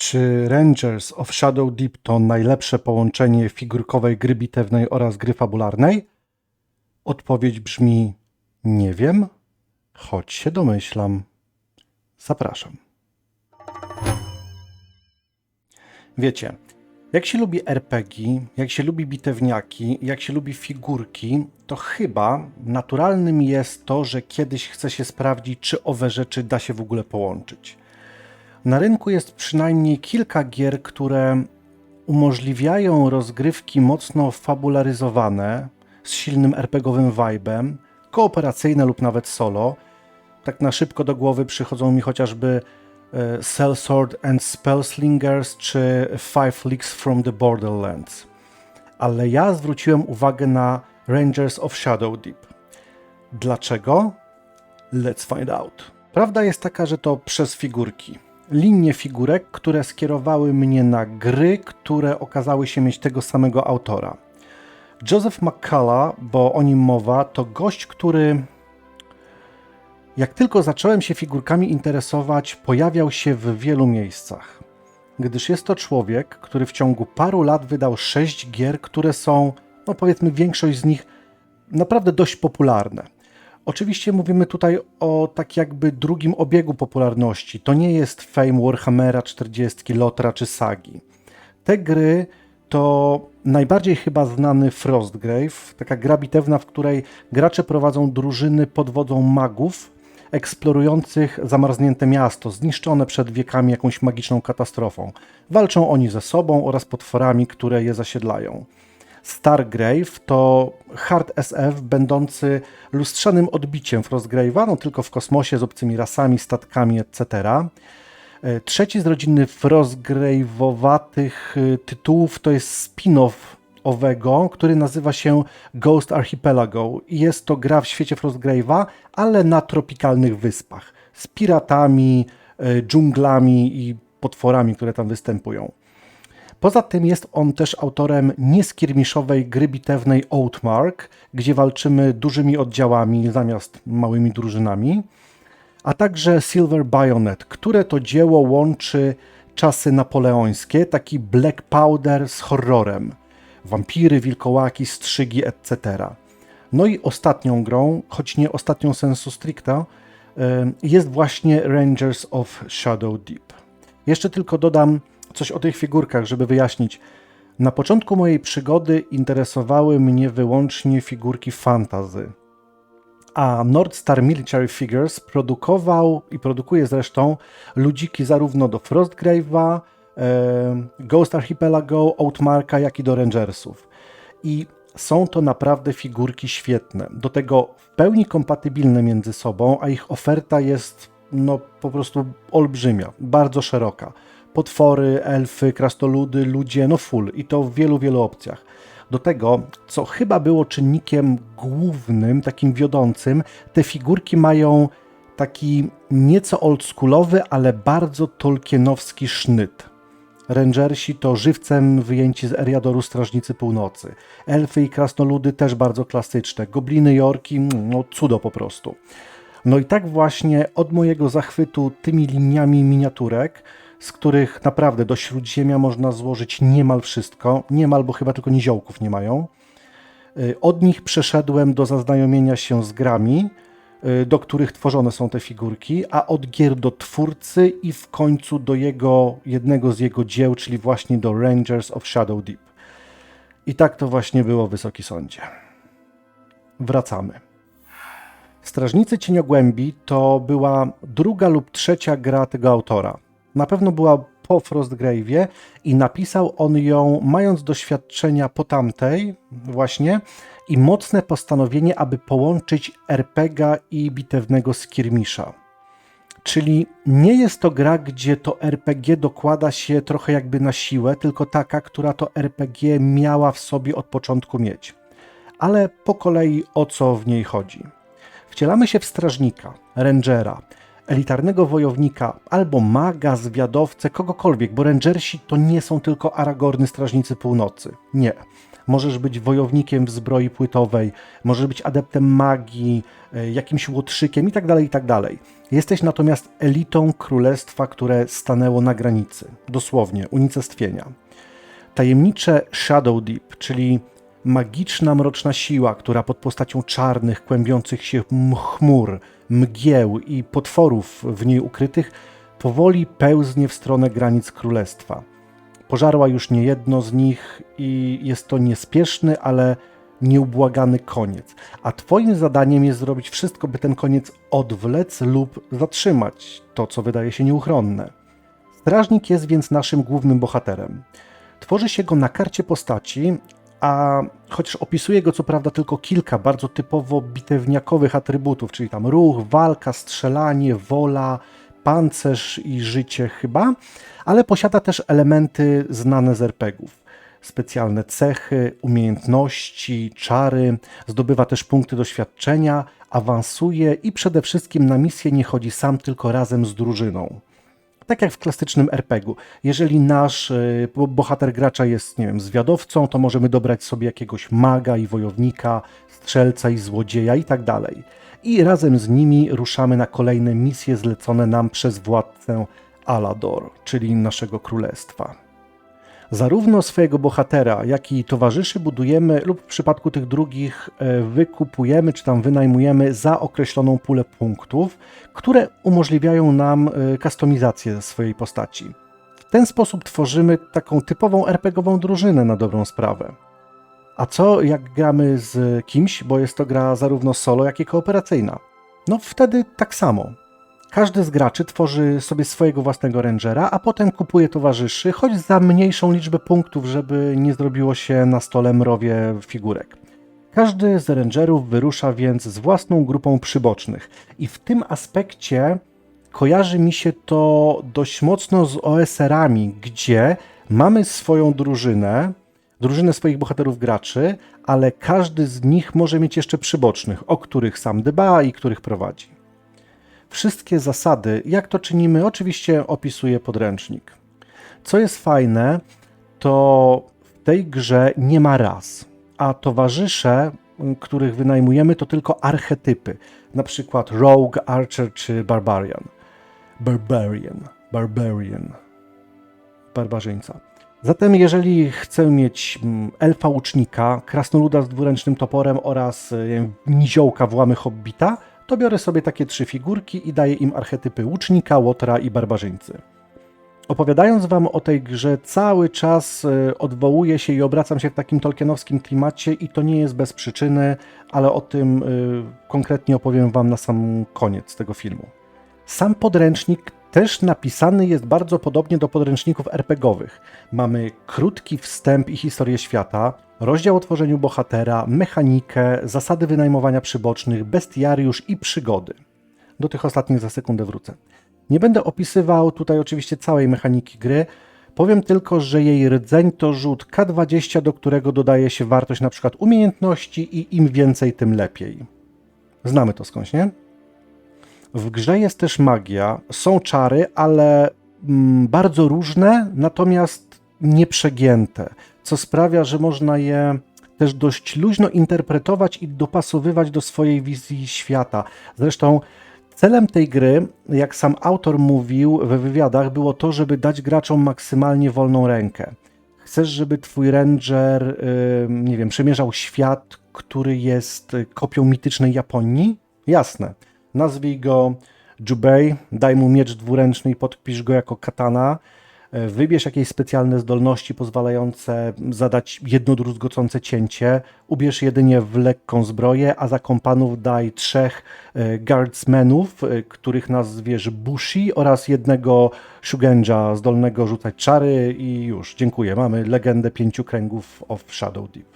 Czy Rangers of Shadow Deep to najlepsze połączenie figurkowej gry bitewnej oraz gry fabularnej? Odpowiedź brzmi: Nie wiem, choć się domyślam. Zapraszam. Wiecie, jak się lubi RPG, jak się lubi bitewniaki, jak się lubi figurki, to chyba naturalnym jest to, że kiedyś chce się sprawdzić, czy owe rzeczy da się w ogóle połączyć. Na rynku jest przynajmniej kilka gier, które umożliwiają rozgrywki mocno fabularyzowane, z silnym RPGowym vibe'em, kooperacyjne lub nawet solo. Tak na szybko do głowy przychodzą mi chociażby e, Sellsword and Spellslingers czy Five Leagues from the Borderlands. Ale ja zwróciłem uwagę na Rangers of Shadow Deep. Dlaczego? Let's find out. Prawda jest taka, że to przez figurki. Linie figurek, które skierowały mnie na gry, które okazały się mieć tego samego autora. Joseph McCullough, bo o nim mowa, to gość, który jak tylko zacząłem się figurkami interesować, pojawiał się w wielu miejscach. Gdyż jest to człowiek, który w ciągu paru lat wydał sześć gier, które są, no powiedzmy, większość z nich naprawdę dość popularne. Oczywiście mówimy tutaj o tak jakby drugim obiegu popularności. To nie jest Fame Warhammera 40, Lotra czy Sagi. Te gry to najbardziej chyba znany Frostgrave, taka gra bitewna, w której gracze prowadzą drużyny pod wodą magów, eksplorujących zamarznięte miasto, zniszczone przed wiekami jakąś magiczną katastrofą. Walczą oni ze sobą oraz potworami, które je zasiedlają. Stargrave to hard SF będący lustrzanym odbiciem Frostgrave'a, no tylko w kosmosie z obcymi rasami, statkami, etc. E, trzeci z rodziny Frostgrave'owatych e, tytułów to jest spin-off owego, który nazywa się Ghost Archipelago i jest to gra w świecie Frostgrave'a, ale na tropikalnych wyspach z piratami, e, dżunglami i potworami, które tam występują. Poza tym jest on też autorem nieskirmiszowej gry bitewnej Outmark, gdzie walczymy dużymi oddziałami zamiast małymi drużynami, a także Silver Bayonet, które to dzieło łączy czasy napoleońskie, taki black powder z horrorem. Wampiry, wilkołaki, strzygi, etc. No i ostatnią grą, choć nie ostatnią sensu stricta, jest właśnie Rangers of Shadow Deep. Jeszcze tylko dodam, coś o tych figurkach, żeby wyjaśnić. Na początku mojej przygody interesowały mnie wyłącznie figurki fantazy. A Nordstar Military Figures produkował i produkuje zresztą ludziki zarówno do Frostgrave'a, e, Ghost Archipelago, Outmarka, jak i do Rangersów. I są to naprawdę figurki świetne. Do tego w pełni kompatybilne między sobą, a ich oferta jest no po prostu olbrzymia, bardzo szeroka potwory, elfy, krastoludy, ludzie, no full i to w wielu, wielu opcjach. Do tego, co chyba było czynnikiem głównym, takim wiodącym, te figurki mają taki nieco oldschoolowy, ale bardzo tolkienowski sznyt. Rangersi to żywcem wyjęci z Eriadoru Strażnicy Północy. Elfy i krasnoludy też bardzo klasyczne. Gobliny i orki, no cudo po prostu. No i tak właśnie od mojego zachwytu tymi liniami miniaturek z których naprawdę do śródziemia można złożyć niemal wszystko. Niemal, bo chyba tylko niziołków nie mają. Y, od nich przeszedłem do zaznajomienia się z grami, y, do których tworzone są te figurki, a od gier do twórcy i w końcu do jego, jednego z jego dzieł, czyli właśnie do Rangers of Shadow Deep. I tak to właśnie było, Wysoki Sądzie. Wracamy. Strażnicy Cieniogłębi to była druga lub trzecia gra tego autora – na pewno była po Frostgrave'ie i napisał on ją mając doświadczenia po tamtej właśnie i mocne postanowienie, aby połączyć RPGa i bitewnego skirmisza. Czyli nie jest to gra, gdzie to RPG dokłada się trochę jakby na siłę, tylko taka, która to RPG miała w sobie od początku mieć. Ale po kolei o co w niej chodzi. Wcielamy się w strażnika, rangera, elitarnego wojownika albo maga, zwiadowcę, kogokolwiek, bo rangersi to nie są tylko Aragorny Strażnicy Północy. Nie. Możesz być wojownikiem w zbroi płytowej, możesz być adeptem magii, e, jakimś łotrzykiem itd., itd. Jesteś natomiast elitą królestwa, które stanęło na granicy, dosłownie, unicestwienia. Tajemnicze Shadow Deep, czyli magiczna, mroczna siła, która pod postacią czarnych, kłębiących się chmur, mgieł i potworów w niej ukrytych, powoli pełznie w stronę granic królestwa. Pożarła już niejedno z nich i jest to niespieszny, ale nieubłagany koniec. A Twoim zadaniem jest zrobić wszystko, by ten koniec odwlec lub zatrzymać to, co wydaje się nieuchronne. Strażnik jest więc naszym głównym bohaterem. Tworzy się go na karcie postaci, a chociaż opisuje go co prawda tylko kilka bardzo typowo bitewniakowych atrybutów, czyli tam ruch, walka, strzelanie, wola, pancerz i życie chyba, ale posiada też elementy znane z RPGów. Specjalne cechy, umiejętności, czary, zdobywa też punkty doświadczenia, awansuje i przede wszystkim na misję nie chodzi sam, tylko razem z drużyną tak jak w klasycznym RPG-u. Jeżeli nasz y, bohater gracza jest, nie wiem, zwiadowcą, to możemy dobrać sobie jakiegoś maga i wojownika, strzelca i złodzieja i tak dalej. I razem z nimi ruszamy na kolejne misje zlecone nam przez władcę Alador, czyli naszego królestwa. Zarówno swojego bohatera, jak i towarzyszy budujemy lub w przypadku tych drugich e, wykupujemy czy tam wynajmujemy za określoną pulę punktów, które umożliwiają nam e, kustomizację swojej postaci. W ten sposób tworzymy taką typową RPGową drużynę na dobrą sprawę. A co jak gramy z kimś, bo jest to gra zarówno solo, jak i kooperacyjna? No wtedy tak samo. Każdy z graczy tworzy sobie swojego własnego rangera, a potem kupuje towarzyszy, choć za mniejszą liczbę punktów, żeby nie zrobiło się na stole mrowie figurek. Każdy z rangerów wyrusza więc z własną grupą przybocznych i w tym aspekcie kojarzy mi się to dość mocno z OSR-ami, gdzie mamy swoją drużynę, drużynę swoich bohaterów graczy, ale każdy z nich może mieć jeszcze przybocznych, o których sam dba i których prowadzi. Wszystkie zasady, jak to czynimy, oczywiście opisuje podręcznik. Co jest fajne, to w tej grze nie ma ras, a towarzysze, których wynajmujemy, to tylko archetypy, na przykład Rogue, Archer czy Barbarian. Barbarian, Barbarian, barbarzyńca. Zatem jeżeli chcę mieć elfa łucznika, krasnoluda z dwuręcznym toporem oraz niziołka włamy hobbita, to biorę sobie takie trzy figurki i daję im archetypy łucznika, łotra i barbarzyńcy. Opowiadając wam o tej grze, cały czas e, odwołuję się i obracam się w takim tolkienowskim klimacie i to nie jest bez przyczyny, ale o tym e, konkretnie opowiem wam na sam koniec tego filmu. Sam podręcznik też napisany jest bardzo podobnie do podręczników RPGowych. Mamy krótki wstęp i historię świata, rozdział o tworzeniu bohatera, mechanikę, zasady wynajmowania przybocznych, bestiariusz i przygody. Do tych ostatnich za sekundę wrócę. Nie będę opisywał tutaj oczywiście całej mechaniki gry, powiem tylko, że jej rdzeń to rzut K20, do którego dodaje się wartość np. umiejętności i im więcej, tym lepiej. Znamy to skądś, nie? W grze jest też magia, są czary, ale mm, bardzo różne, natomiast nieprzegięte, co sprawia, że można je też dość luźno interpretować i dopasowywać do swojej wizji świata. Zresztą celem tej gry, jak sam autor mówił we wywiadach, było to, żeby dać graczom maksymalnie wolną rękę. Chcesz, żeby twój ranger, nie wiem, przemierzał świat, który jest kopią mitycznej Japonii? Jasne nazwij go Jubei, daj mu miecz dwuręczny i podpisz go jako katana. E, wybierz jakieś specjalne zdolności pozwalające zadać jedno druzgocące cięcie. Ubierz jedynie w lekką zbroję, a za kompanów daj trzech e, guardsmenów, e, których nazwiesz Bushi oraz jednego Shugenja zdolnego rzucać czary i już. Dziękuję. Mamy legendę pięciu kręgów of Shadow Deep.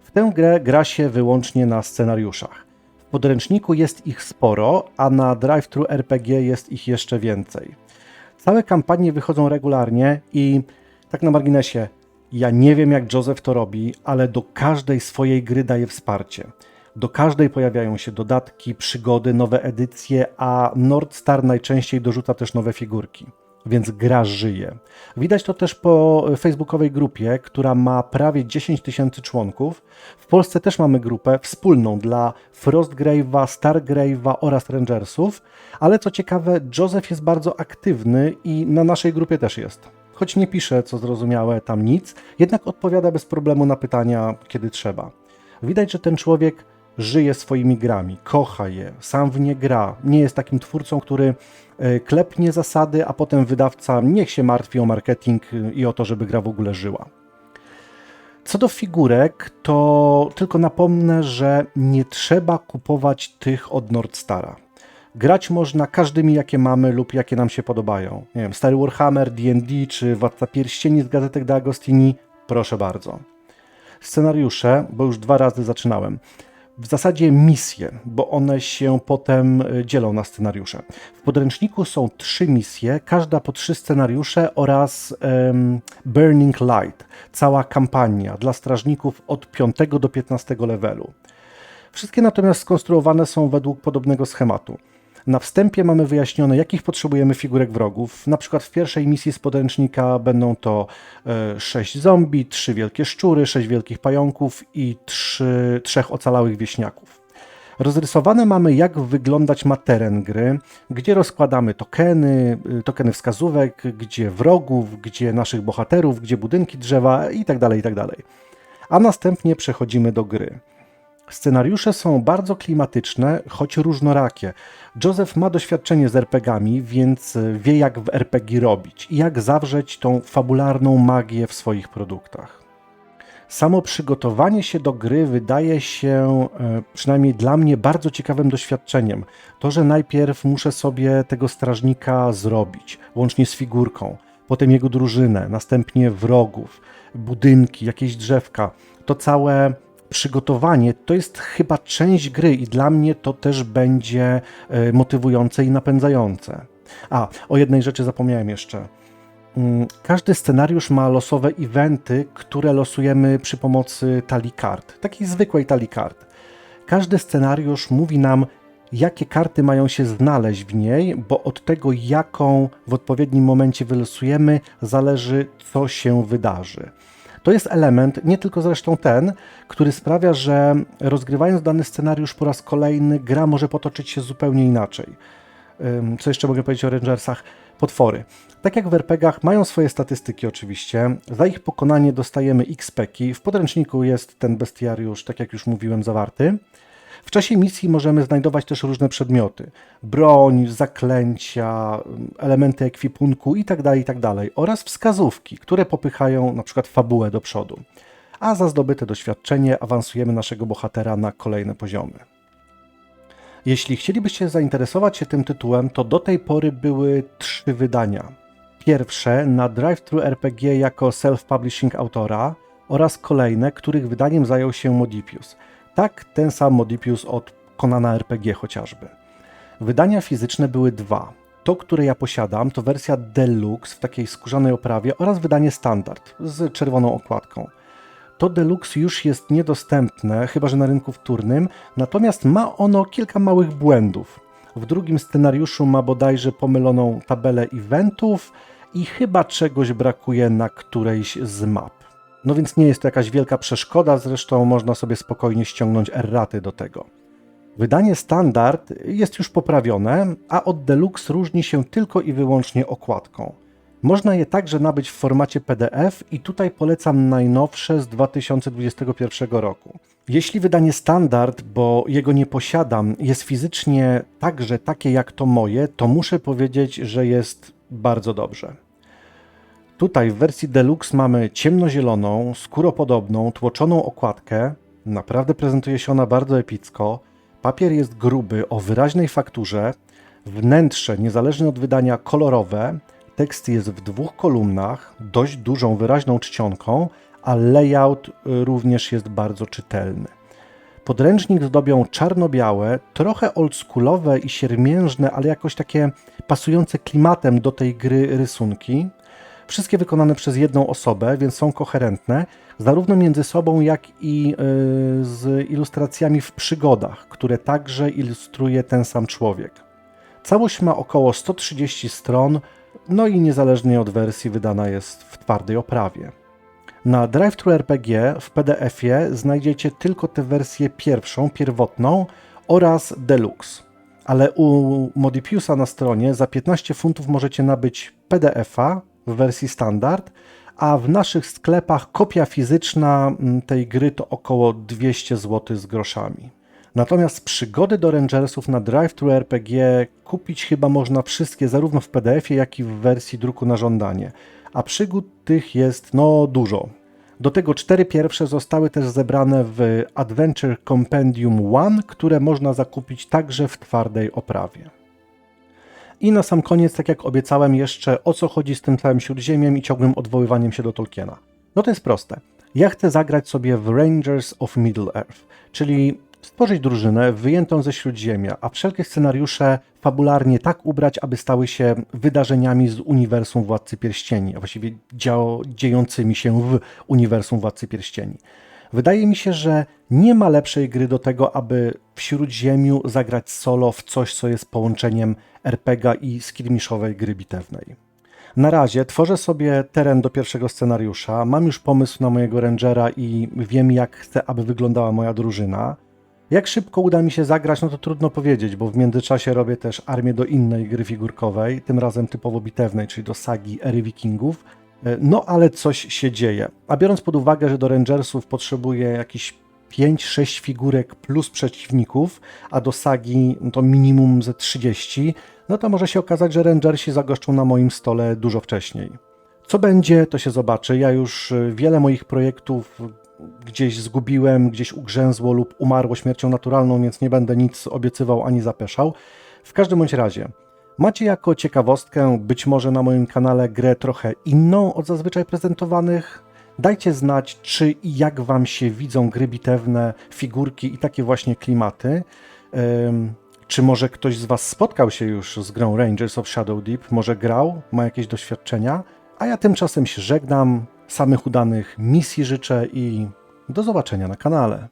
W tę grę gra się wyłącznie na scenariuszach podręczniku jest ich sporo, a na drive-thru RPG jest ich jeszcze więcej. Całe kampanie wychodzą regularnie i tak na marginesie, ja nie wiem jak Joseph to robi, ale do każdej swojej gry daje wsparcie. Do każdej pojawiają się dodatki, przygody, nowe edycje, a Nordstar najczęściej dorzuca też nowe figurki. Więc gra żyje. Widać to też po facebookowej grupie, która ma prawie 10 tysięcy członków. W Polsce też mamy grupę wspólną dla Frostgrave'a, Stargrave'a oraz Rangersów, ale co ciekawe, Joseph jest bardzo aktywny i na naszej grupie też jest. Choć nie pisze, co zrozumiałe, tam nic, jednak odpowiada bez problemu na pytania, kiedy trzeba. Widać, że ten człowiek żyje swoimi grami, kocha je, sam w nie gra. Nie jest takim twórcą, który e, klepnie zasady, a potem wydawca niech się martwi o marketing e, i o to, żeby gra w ogóle żyła. Co do figurek, to tylko napomnę, że nie trzeba kupować tych od Nordstara. Grać można każdymi, jakie mamy lub jakie nam się podobają. Nie wiem, Stary Warhammer, D&D czy Władca Pierścieni z gazetek D'Agostini, proszę bardzo. Scenariusze, bo już dwa razy zaczynałem. W zasadzie misje, bo one się potem y, dzielą na scenariusze. W podręczniku są trzy misje, każda po trzy scenariusze oraz em, Burning Light, cała kampania dla strażników od 5 do 15 levelu. Wszystkie natomiast skonstruowane są według podobnego schematu. Na wstępie mamy wyjaśnione, jakich potrzebujemy figurek wrogów. Na przykład w pierwszej misji z podręcznika będą to 6 zombie, 3 wielkie szczury, 6 wielkich pająków i 3, trzech ocalałych wieśniaków. Rozrysowane mamy, jak wyglądać ma teren gry, gdzie rozkładamy tokeny, y, tokeny wskazówek, gdzie wrogów, gdzie naszych bohaterów, gdzie budynki drzewa itd. itd. A następnie przechodzimy do gry. Scenariusze są bardzo klimatyczne, choć różnorakie. Joseph ma doświadczenie z RPGami, więc wie jak w RPG robić i jak zawrzeć tą fabularną magię w swoich produktach. Samo przygotowanie się do gry wydaje się, e, przynajmniej dla mnie, bardzo ciekawym doświadczeniem. To, że najpierw muszę sobie tego strażnika zrobić, łącznie z figurką, potem jego drużynę, następnie wrogów, budynki, jakieś drzewka. To całe przygotowanie to jest chyba część gry i dla mnie to też będzie e, motywujące i napędzające. A, o jednej rzeczy zapomniałem jeszcze. Mm, Każdy scenariusz ma losowe eventy, które losujemy przy pomocy talii kart, takiej zwykłej talii kart. Każdy scenariusz mówi nam, jakie karty mają się znaleźć w niej, bo od tego, jaką w odpowiednim momencie wylosujemy, zależy, co się wydarzy. To jest element, nie tylko zresztą ten, który sprawia, że rozgrywając dany scenariusz po raz kolejny, gra może potoczyć się zupełnie inaczej. Co jeszcze mogę powiedzieć o Rangersach? Potwory. Tak jak w RPGach mają swoje statystyki oczywiście, za ich pokonanie dostajemy XP-ki. W podręczniku jest ten bestiariusz, tak jak już mówiłem, zawarty. W czasie misji możemy znajdować też różne przedmioty. Broń, zaklęcia, elementy ekwipunku itd., itd. oraz wskazówki, które popychają na przykład fabułę do przodu. A za zdobyte doświadczenie awansujemy naszego bohatera na kolejne poziomy. Jeśli chcielibyście zainteresować się tym tytułem, to do tej pory były trzy wydania. Pierwsze na Drive-Thru RPG jako self-publishing autora oraz kolejne, których wydaniem zajął się Modipius. Tak, ten sam Modipius od Konana RPG chociażby. Wydania fizyczne były dwa. To, które ja posiadam, to wersja Deluxe w takiej skórzanej oprawie oraz wydanie standard z czerwoną okładką. To Deluxe już jest niedostępne, chyba że na rynku wtórnym, natomiast ma ono kilka małych błędów. W drugim scenariuszu ma bodajże pomyloną tabelę eventów i chyba czegoś brakuje na którejś z map. No więc nie jest to jakaś wielka przeszkoda, zresztą można sobie spokojnie ściągnąć erraty do tego. Wydanie standard jest już poprawione, a od Deluxe różni się tylko i wyłącznie okładką. Można je także nabyć w formacie PDF i tutaj polecam najnowsze z 2021 roku. Jeśli wydanie standard, bo jego nie posiadam, jest fizycznie także takie jak to moje, to muszę powiedzieć, że jest bardzo dobrze. Tutaj w wersji Deluxe mamy ciemnozieloną, skóropodobną, tłoczoną okładkę. Naprawdę prezentuje się ona bardzo epicko. Papier jest gruby, o wyraźnej fakturze. Wnętrze, niezależnie od wydania, kolorowe. Tekst jest w dwóch kolumnach, dość dużą, wyraźną czcionką, a layout y, również jest bardzo czytelny. Podręcznik zdobią czarno-białe, trochę oldschoolowe i siermiężne, ale jakoś takie pasujące klimatem do tej gry rysunki. Wszystkie wykonane przez jedną osobę, więc są koherentne, zarówno między sobą, jak i yy, z ilustracjami w przygodach, które także ilustruje ten sam człowiek. Całość ma około 130 stron, no i niezależnie od wersji wydana jest w twardej oprawie. Na DriveThru RPG w PDF-ie znajdziecie tylko tę wersję pierwszą, pierwotną oraz Deluxe. Ale u Modipiusa na stronie za 15 funtów możecie nabyć PDF-a w wersji standard, a w naszych sklepach kopia fizyczna mm, tej gry to około 200 zł z groszami. Natomiast przygody do Rangersów na DriveThru RPG kupić chyba można wszystkie zarówno w PDF-ie, jak i w wersji druku na żądanie. A przygód tych jest no dużo. Do tego cztery pierwsze zostały też zebrane w Adventure Compendium One, które można zakupić także w twardej oprawie. I na sam koniec, tak jak obiecałem, jeszcze o co chodzi z tym całym śródziemiem i ciągłym odwoływaniem się do Tolkiena. No to jest proste. Ja chcę zagrać sobie w Rangers of Middle-earth, czyli stworzyć drużynę wyjętą ze śródziemia, a wszelkie scenariusze fabularnie tak ubrać, aby stały się wydarzeniami z uniwersum Władcy Pierścieni, a właściwie dziejącymi się w uniwersum Władcy Pierścieni. Wydaje mi się, że nie ma lepszej gry do tego, aby w Śródziemiu zagrać solo w coś, co jest połączeniem RPG i skirmiszowej gry bitewnej. Na razie tworzę sobie teren do pierwszego scenariusza, mam już pomysł na mojego rangera i wiem, jak chcę, aby wyglądała moja drużyna. Jak szybko uda mi się zagrać, no to trudno powiedzieć, bo w międzyczasie robię też armię do innej gry figurkowej, tym razem typowo bitewnej, czyli do sagi Ery Wikingów. No ale coś się dzieje. A biorąc pod uwagę, że do Rangersów potrzebuję jakieś 5-6 figurek plus przeciwników, a do sagi no to minimum ze 30, no to może się okazać, że Rangersi zagoszczą na moim stole dużo wcześniej. Co będzie, to się zobaczy. Ja już y, wiele moich projektów gdzieś zgubiłem, gdzieś ugrzęzło lub umarło śmiercią naturalną, więc nie będę nic obiecywał ani zapeszał. W każdym bądź razie, macie jako ciekawostkę być może na moim kanale grę trochę inną od zazwyczaj prezentowanych. Dajcie znać, czy i jak Wam się widzą gry bitewne, figurki i takie właśnie klimaty. Ym, czy może ktoś z Was spotkał się już z grą Rangers of Shadow Deep? Może grał? Ma jakieś doświadczenia? A ja tymczasem się żegnam. Samych udanych misji życzę i do zobaczenia na kanale.